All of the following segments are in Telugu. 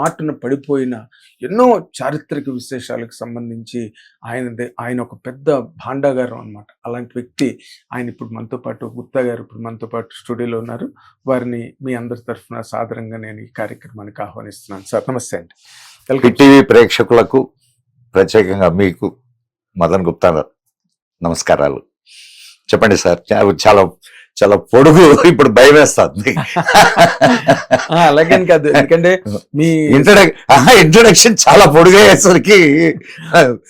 మాటున పడిపోయిన ఎన్నో చారిత్రక విశేషాలకు సంబంధించి ఆయన ఆయన ఒక పెద్ద భాండాగారం అన్నమాట. అలాంటి వ్యక్తి ఆయన ఇప్పుడు మనతో పాటు గుప్తా గారు ఇప్పుడు మనతో పాటు స్టూడియోలో ఉన్నారు. వారిని మీ అందరి తరఫున సాధారణంగా నేను ఈ కార్యక్రమానికి ఆహ్వానిస్తున్నాను. సార్ నమస్తే అండి. టీవీ ప్రేక్షకులకు ప్రత్యేకంగా మీకు మదన్ గుప్తా నమస్కారాలు. చెప్పండి సార్ చాలా చాలా పొడుగు ఇప్పుడు భయం వేస్తుంది ఆ, అలాగని కాదు ఎందుకంటే మీ ఇంట్రడక్ ఇంట్రొడక్షన్ చాలా పొడుగయ్యేసరికి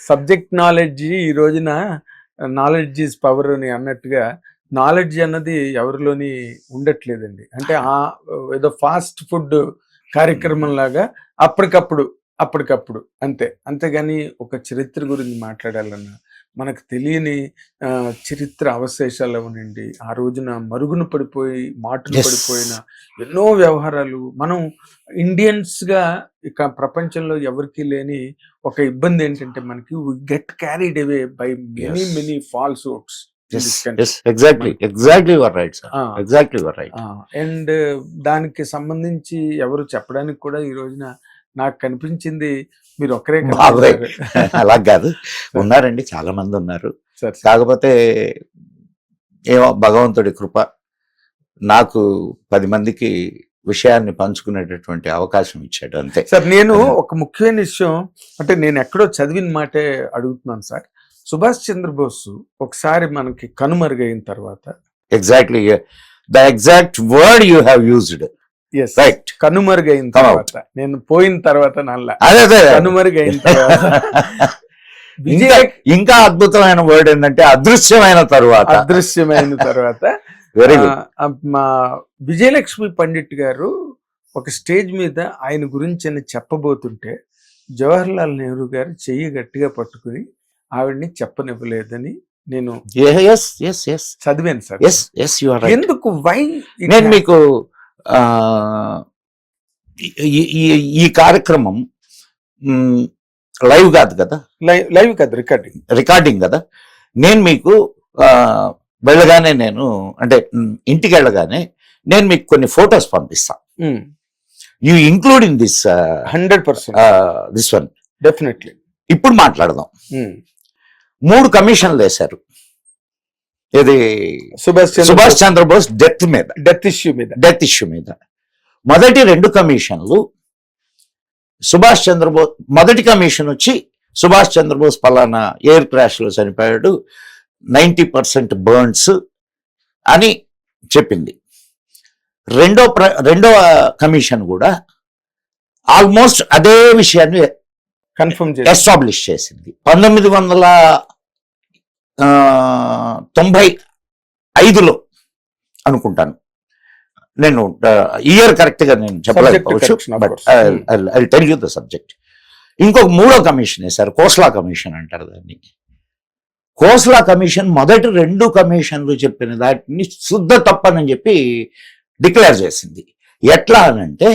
సబ్జెక్ట్ నాలెడ్జ్ ఈ రోజున నాలెడ్జ్ ఈజ్ పవర్ అని అన్నట్టుగా నాలెడ్జ్ అన్నది ఎవరిలోని ఉండట్లేదండి. అంటే ఆ ఏదో ఫాస్ట్ ఫుడ్ కార్యక్రమం లాగా అప్పటికప్పుడు అప్పటికప్పుడు అంతే. అంతేగాని ఒక చరిత్ర గురించి మాట్లాడాలన్నా మనకు తెలియని చరిత్ర అవశేషాలు అవనండి ఆ రోజున మరుగున పడిపోయి మాటలు. పడిపోయిన ఎన్నో వ్యవహారాలు. మనం ఇండియన్స్గా ఇక ప్రపంచంలో ఎవరికి లేని ఒక ఇబ్బంది ఏంటంటే మనకి get carried away by many. Many falls right and దానికి సంబంధించి ఎవరు చెప్పడానికి కూడా ఈ రోజున నాకు కనిపించింది మీరు ఒక్కరే. అలా కాదు. ఉన్నారండి చాలా మంది ఉన్నారు. కాకపోతే ఏమో భగవంతుడి కృప నాకు పది మందికి విషయాన్ని పంచుకునేటటువంటి అవకాశం ఇచ్చాడు అంతే. సార్ నేను ఒక ముఖ్యమైన విషయం అంటే నేను ఎక్కడో చదివిన మాటే అడుగుతున్నాను సార్. సుభాష్ చంద్రబోస్ ఒకసారి మనకి కనుమరుగైన తర్వాత exactly the exact word you have used right కనుమరుగైన. తర్వాత. నేను పోయిన తర్వాత నల్ల. అదే అదే. కనుమరుగైన తర్వాత. ఇంకా ఇంకా అద్భుతమైన వర్డ్ ఏంటంటే అదృశ్యమైన తరువాత. అదృశ్యమైన తర్వాత. వెరీ మా విజయలక్ష్మి పండిట్ గారు ఒక స్టేజ్ మీద ఆయన గురించి అని చెప్పబోతుంటే జవహర్లాల్ నెహ్రూ గారు చెయ్యి గట్టిగా పట్టుకుని ఆవిడ్ని చెప్పనివ్వలేదని నేను చదివాను సార్. ఎందుకు? వై నేను మీకు ఈ- కార్యక్రమం లైవ్ కాదు కదా? లైవ్ కాదు రికార్డింగ్. రికార్డింగ్ కదా? నేను మీకు వెళ్ళగానే నేను అంటే ఇంటికి వెళ్ళగానే నేను మీకు కొన్ని ఫొటోస్ పంపిస్తాను you including this hundred percent. This one. Definitely. ఇప్పుడు మాట్లాడదాం. మూడు కమిషన్లు వేశారు. ఇది సుభాష్ సుభాష్ చంద్రబోస్ డెత్ మీద. డెత్ ఇష్యూ మీద. డెత్ ఇష్యూ మీద. మొదటి రెండు కమిషన్లు సుభాష్ చంద్రబోస్ మొదటి కమిషన్ వచ్చి సుభాష్ చంద్రబోస్ పలానా ఎయిర్ క్రాష్లో చనిపోయాడు. నైంటీ పర్సెంట్ బర్న్స్ అని చెప్పింది. రెండో ప్ర రెండవ కమిషన్ కూడా ఆల్మోస్ట్ అదే విషయాన్ని కన్ఫర్మ్ ఎస్టాబ్లిష్ చేసింది. పంతొమ్మిది వందల తొంభై ఐదులో అనుకుంటాను. నేను ఇయర్ కరెక్ట్గా నేను చెప్పలేకపోవచ్చు but. I tell you the subject ఇంకొక మూడో కమిషన్ వేశారు కోస్లా కమిషన్ అంటారు దాన్ని. కోస్లా కమిషన్ మొదటి రెండు కమిషన్లు చెప్పిన దాటిని శుద్ధ తప్పనని చెప్పి డిక్లేర్ చేసింది. ఎట్లా అనంటే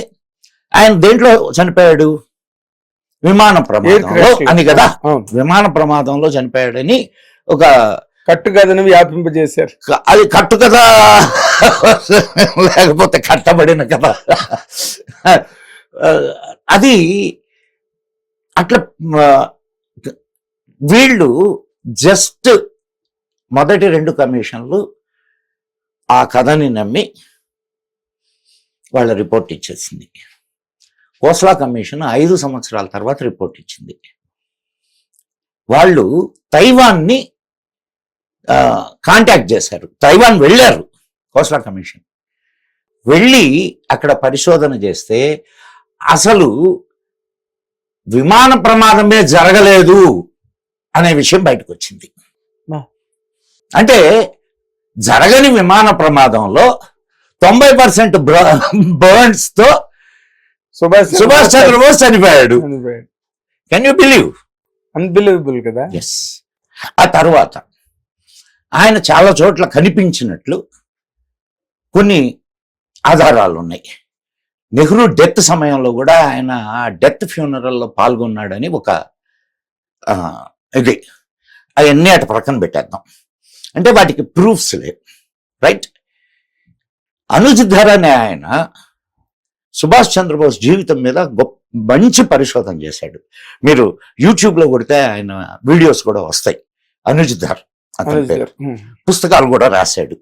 ఆయన దేంట్లో చనిపోయాడు? విమాన ప్రమాదంలో అని కదా. విమాన ప్రమాదంలో చనిపోయాడని ఒక కట్టు కథను వ్యాపింపజేశారు. అది కట్టు కదా. లేకపోతే కట్టబడిన కదా. అది అట్లా వీళ్ళు జస్ట్ మొదటి రెండు కమిషన్లు ఆ కథని నమ్మి వాళ్ళ రిపోర్ట్ ఇచ్చేసింది. కోస్లా కమిషన్ ఐదు సంవత్సరాల తర్వాత రిపోర్ట్ ఇచ్చింది. వాళ్ళు తైవాన్ని కాంటాక్ట్ చేశారు. తైవాన్ వెళ్ళారు కోస్లా కమిషన్. వెళ్ళి అక్కడ పరిశోధన చేస్తే అసలు విమాన ప్రమాదమే జరగలేదు అనే విషయం బయటకు వచ్చింది. అంటే జరగని విమాన ప్రమాదంలో తొంభై పర్సెంట్ బర్న్స్తో సుభాష్ సుభాష్ చంద్రబోస్ చనిపోయాడు. కెన్ యూ బిలీవ్ అన్బిలీవబుల్ కదా? ఎస్ ఆ తర్వాత ఆయన చాలా చోట్ల కనిపించినట్లు కొన్ని ఆధారాలు ఉన్నాయి నెహ్రూ డెత్ సమయంలో కూడా ఆయన డెత్ ఫ్యూనరల్లో పాల్గొన్నాడని ఒక ఇది. అవన్నీ అటు ప్రక్కన పెట్టేద్దాం. అంటే వాటికి ప్రూఫ్స్ లేవు. రైట్? అనుజ్ ధర్ అనే ఆయన సుభాష్ చంద్రబోస్ జీవితం మీద గొప్ప మంచి పరిశోధన చేశాడు. మీరు యూట్యూబ్లో కొడితే ఆయన వీడియోస్ కూడా వస్తాయి. అనుజ్ ధర్. అతని పేరు. పుస్తకాలు కూడా రాశాడు.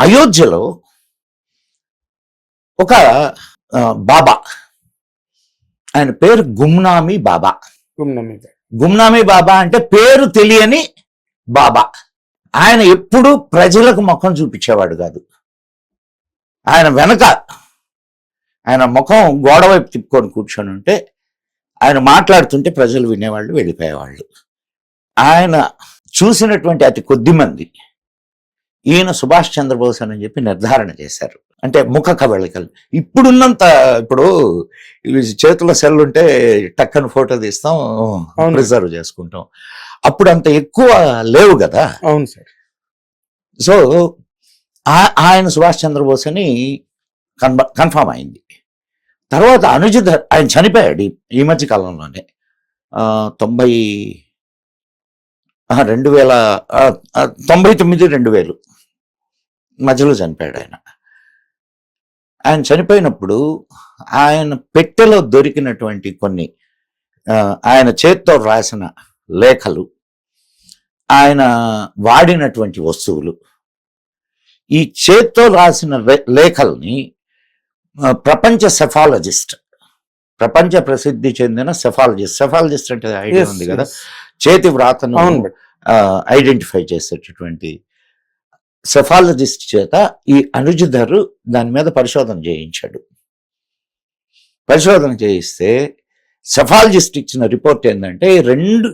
అయోధ్యలో ఒక బాబా. ఆయన పేరు గుమ్నామి బాబా. గుమ్నామి బాబా. అంటే పేరు తెలియని బాబా. ఆయన ఎప్పుడూ ప్రజలకు ముఖం చూపించేవాడు కాదు. ఆయన వెనక ఆయన ముఖం గోడ వైపు తిప్పుకొని కూర్చొని ఉంటే ఆయన మాట్లాడుతుంటే ప్రజలు వినేవాళ్ళు వెళ్ళిపోయేవాళ్ళు. ఆయన చూసినటువంటి అతి కొద్ది మంది ఈయన సుభాష్ చంద్రబోస్ అని చెప్పి నిర్ధారణ చేశారు. అంటే ముఖ కవళికలు. ఇప్పుడున్నంత ఇప్పుడు చేతుల సెల్ ఉంటే టక్కన ఫోటో తీస్తాం. ప్రిజర్వ్ చేసుకుంటాం. అప్పుడు అంత ఎక్కువ లేవు కదా. అవును సార్. సో ఆయన సుభాష్ చంద్రబోస్ అని కన్ఫ కన్ఫామ్ అయింది. తర్వాత అనుజ్ ధర్ ఆయన చనిపోయాడు ఈ- మధ్య కాలంలోనే. తొంభై రెండు వేల తొంభై తొమ్మిది రెండు వేలు మధ్యలో చనిపోయాడు ఆయన. ఆయన చనిపోయినప్పుడు ఆయన పెట్టెలో దొరికినటువంటి కొన్ని ఆయన చేత్తో రాసిన లేఖలు ఆయన వాడినటువంటి వస్తువులు ఈ చేత్తో రాసిన లేఖల్ని ప్రపంచ సెఫాలజిస్ట్ ప్రపంచ ప్రసిద్ధి చెందిన సెఫాలజిస్ట్ సెఫాలజిస్ట్ అంటే ఐడియా ఉంది కదా. చేతి వ్రాతను ఐడెంటిఫై చేసేటటువంటి సెఫాలజిస్ట్ చేత ఈ అనుజధరు దాని మీద పరిశోధన చేయించాడు. పరిశోధన చేయిస్తే సెఫాలజిస్ట్ ఇచ్చిన రిపోర్ట్ ఏంటంటే రెండు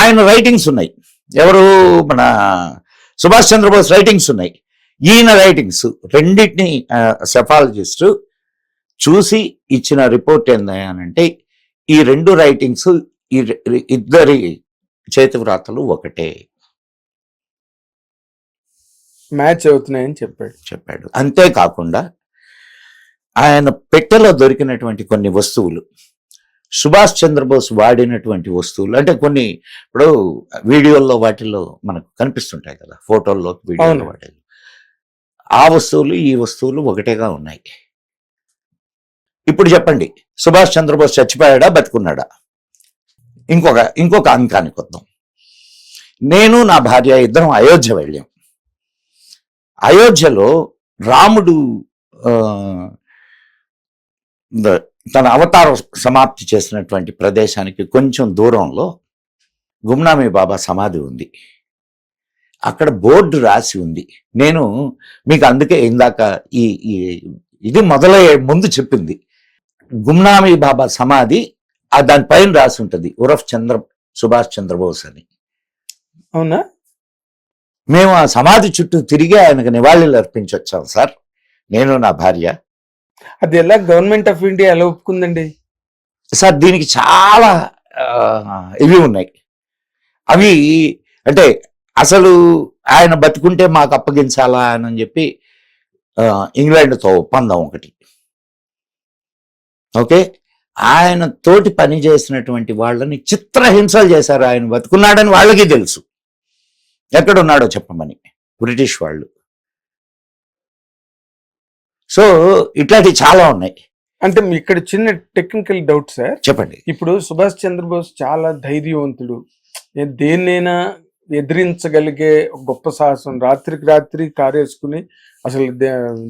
ఆయన రైటింగ్స్ ఉన్నాయి. ఎవరు? మన సుభాష్ చంద్రబోస్ రైటింగ్స్ ఉన్నాయి. ఈయన రైటింగ్స్ రెండింటిని సెఫాలజిస్ట్ చూసి ఇచ్చిన రిపోర్ట్ ఏందంటే ఈ రెండు రైటింగ్స్ ఈ ఇద్దరి చేతి వ్రాతలు ఒకటే. మ్యాచ్ అవుతున్నాయని చెప్పాడు. చెప్పాడు. అంతేకాకుండా ఆయన పెట్టెలో దొరికినటువంటి కొన్ని వస్తువులు సుభాష్ చంద్రబోస్ వాడినటువంటి వస్తువులు అంటే కొన్ని ఇప్పుడు వీడియోల్లో వాటిల్లో మనకు కనిపిస్తుంటాయి కదా ఫోటోల్లో వీడియోలో. వాటిల్లో. ఆ వస్తువులు ఈ వస్తువులు ఒకటేగా ఉన్నాయి. ఇప్పుడు చెప్పండి సుభాష్ చంద్రబోస్ చచ్చిపోయాడా బతుకున్నాడా? ఇంకొక ఇంకొక అంకానికి వద్దాం నేను నా భార్య ఇద్దరం అయోధ్య వెళ్ళాం. అయోధ్యలో రాముడు తన అవతార సమాప్తి చేసినటువంటి ప్రదేశానికి కొంచెం దూరంలో గుమ్నామీ బాబా సమాధి ఉంది. అక్కడ బోర్డు రాసి ఉంది. నేను మీకు అందుకే ఇందాక ఈ ఈ ఇది మొదలయ్యే ముందు చెప్పింది. గుమ్నామీ బాబా సమాధి ఆ దానిపైన రాసి ఉంటుంది ఉరఫ్ చంద్ర సుభాష్ చంద్రబోస్ అని. అవునా? మేము ఆ సమాధి చుట్టూ తిరిగి ఆయనకు నివాళులు అర్పించొచ్చాం సార్. నేను నా భార్య. అది ఎలా గవర్నమెంట్ ఆఫ్ ఇండియా ఎలా ఒప్పుకుందండి? సార్ దీనికి చాలా ఇవి ఉన్నాయి. అవి అంటే అసలు ఆయన బతుకుంటే మాకు అప్పగించాలా అని చెప్పి ఇంగ్లాండ్తో ఒప్పందం ఒకటి. ఓకే? ఆయన తోటి పని చేసినటువంటి వాళ్ళని చిత్రహింసలు చేశారు ఆయన బతుకున్నాడని వాళ్ళకి తెలుసు. ఎక్కడున్నాడో చెప్పమని. బ్రిటిష్ వాళ్ళు. సో ఇట్లాంటివి చాలా ఉన్నాయి. అంటే ఇక్కడ చిన్న టెక్నికల్ డౌట్ సార్. చెప్పండి. ఇప్పుడు సుభాష్ చంద్రబోస్ చాలా ధైర్యవంతుడు. ఏ దేన్నైనా ఎదిరించగలిగే గొప్ప సాహసం. రాత్రికి రాత్రి కారేసుకుని అసలు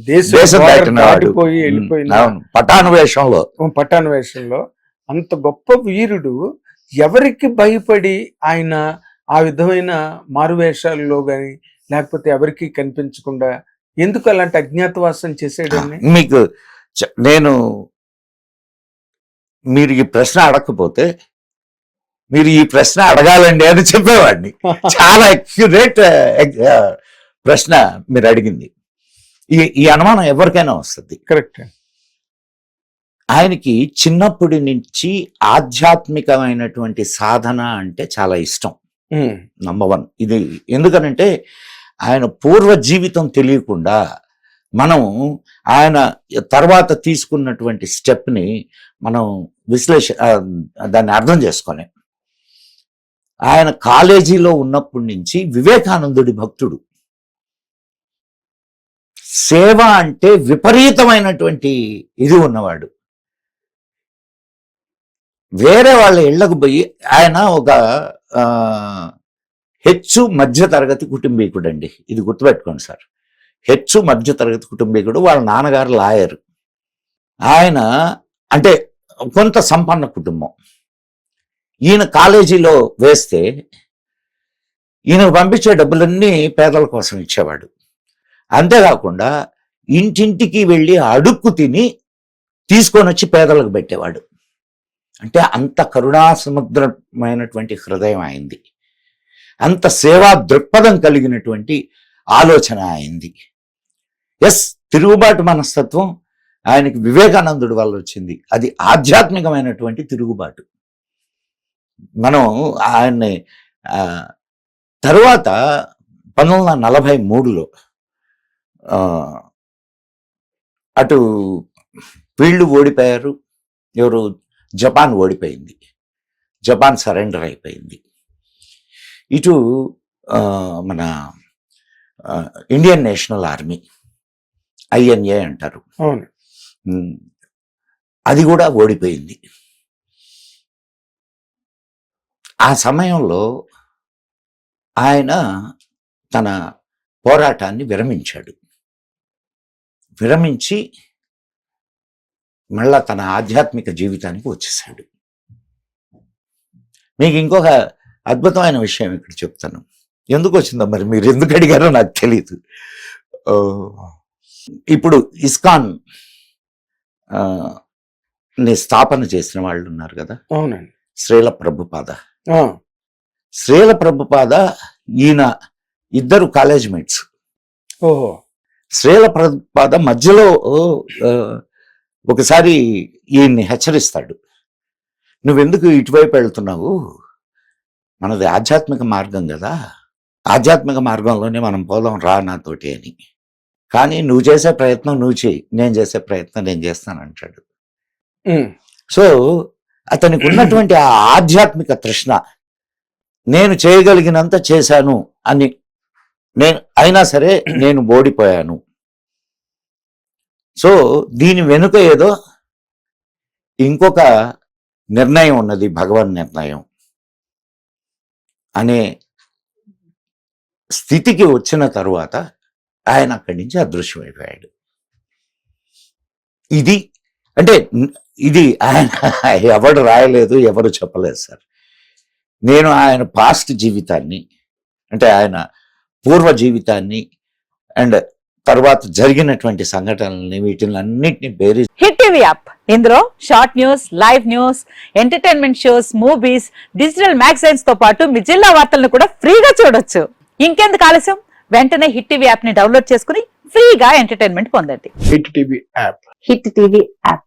దేశం. దాటిపోయి వెళ్ళిపోయిన అవును. పటాను వేషంలో పట్టాణ వేషంలో అంత గొప్ప వీరుడు ఎవరికి భయపడి ఆయన ఆ విధమైన మారువేషాల్లో గాని లేకపోతే ఎవరికి కనిపించకుండా ఎందుకు అలాంటి అజ్ఞాతవాసం చేసాడని మీకు నేను మీరు ఈ ప్రశ్న అడగకపోతే మీరు ఈ ప్రశ్న అడగాలండి అని చెప్పేవాడిని. చాలా అక్యురేట్ ప్రశ్న మీరు అడిగింది. ఈ ఈ అనుమానం ఎవరికైనా వస్తుంది. కరెక్ట్ ఆయనకి చిన్నప్పటి నుంచి ఆధ్యాత్మికమైనటువంటి సాధన అంటే చాలా ఇష్టం. నంబర్ వన్ ఇది ఎందుకనంటే ఆయన పూర్వ జీవితం తెలియకుండా మనం ఆయన తర్వాత తీసుకున్నటువంటి స్టెప్ని మనం విశ్లేష దాన్ని అర్థం చేసుకొని ఆయన కాలేజీలో ఉన్నప్పటి నుంచి వివేకానందుడి భక్తుడు. సేవ అంటే విపరీతమైనటువంటి ఇది ఉన్నవాడు. వేరే వాళ్ళ ఇళ్ళకు పోయి ఆయన ఒక హెచ్చు మధ్య తరగతి కుటుంబీకుడు అండి ఇది గుర్తుపెట్టుకోండి సార్. హెచ్చు మధ్య తరగతి కుటుంబీకుడు వాళ్ళ నాన్నగారు లాయర్. ఆయన అంటే కొంత సంపన్న కుటుంబం. ఈయన కాలేజీలో వేస్తే ఈయనకు పంపించే డబ్బులన్నీ పేదల కోసం ఇచ్చేవాడు. అంతేకాకుండా ఇంటింటికి వెళ్ళి అడుక్కు తిని తీసుకొని వచ్చి పేదలకు పెట్టేవాడు. అంటే అంత కరుణాసముద్రమైనటువంటి హృదయం అయింది. అంత సేవా దృక్పథం కలిగినటువంటి ఆలోచన అయింది. ఎస్ తిరుగుబాటు మనస్తత్వం ఆయనకి వివేకానందుడి వల్ల వచ్చింది. అది ఆధ్యాత్మికమైనటువంటి తిరుగుబాటు. మనం ఆయన్ని తరువాత పంతొమ్మిది వందల నలభై మూడులో అటు వీళ్ళు ఓడిపోయారు ఎవరు? జపాన్ ఓడిపోయింది. జపాన్ సరెండర్ అయిపోయింది. ఇటు మన ఇండియన్ నేషనల్ ఆర్మీ ఐఎన్ఏ అంటారు. అది కూడా ఓడిపోయింది. ఆ సమయంలో ఆయన తన పోరాటాన్ని విరమించాడు. విరమించి మళ్ళా తన ఆధ్యాత్మిక జీవితానికి వచ్చేసాడు మీకు ఇంకొక అద్భుతమైన విషయం ఇక్కడ చెప్తాను. ఎందుకు వచ్చిందో మరి మీరు ఎందుకు అడిగారో నాకు తెలియదు ఇప్పుడు ఇస్కాన్ ఆ, ని స్థాపన చేసిన వాళ్ళు ఉన్నారు కదా? అవునండి. శ్రీల ప్రభుపాద. శ్రీల ప్రభుపాద ఈయన ఇద్దరు కాలేజ్ మేట్స్. ఓహో. శ్రీల ప్రభుపాద మధ్యలో ఒకసారి ఈయన్ని హెచ్చరిస్తాడు. నువ్వెందుకు ఇటువైపు వెళ్తున్నావు? మనది ఆధ్యాత్మిక మార్గం కదా. ఆధ్యాత్మిక మార్గంలోనే మనం పోదాం రా నాతోటి అని. కానీ నువ్వు చేసే ప్రయత్నం నువ్వు చేయి. నేను చేసే ప్రయత్నం నేను చేస్తానంటాడు ఉమ్, సో అతనికి ఉన్నటువంటి ఆ ఆధ్యాత్మిక తృష్ణ నేను చేయగలిగినంత చేశాను అని నేను అయినా సరే నేను ఓడిపోయాను. సో దీని వెనుక ఏదో ఇంకొక నిర్ణయం ఉన్నది భగవన్ నిర్ణయం అనే స్థితికి వచ్చిన తరువాత ఆయన అక్కడి నుంచి అదృశ్యమైపోయాడు. ఇది అంటే ఇది ఆయన ఎవడు రాయలేదు ఎవరు చెప్పలేదు సార్. నేను ఆయన పాస్ట్ జీవితాన్ని అంటే ఆయన పూర్వ జీవితాన్ని అండ్ తర్వాత జరిగినటువంటి సంఘటనల్ని వీటిని అన్నిటిని బేరీ హిట్ టీవీ యాప్ ఇందులో short news live news entertainment shows movies digital మ్యాగజైన్స్తో పాటు మీ జిల్లా వార్తలను కూడా ఫ్రీగా చూడొచ్చు. ఇంకెందుకు ఆలస్యం? వెంటనే హిట్ టీవీ యాప్ని డౌన్లోడ్ చేసుకుని ఫ్రీగా ఎంటర్టైన్మెంట్ పొందండి. Hit TV app Hit TV app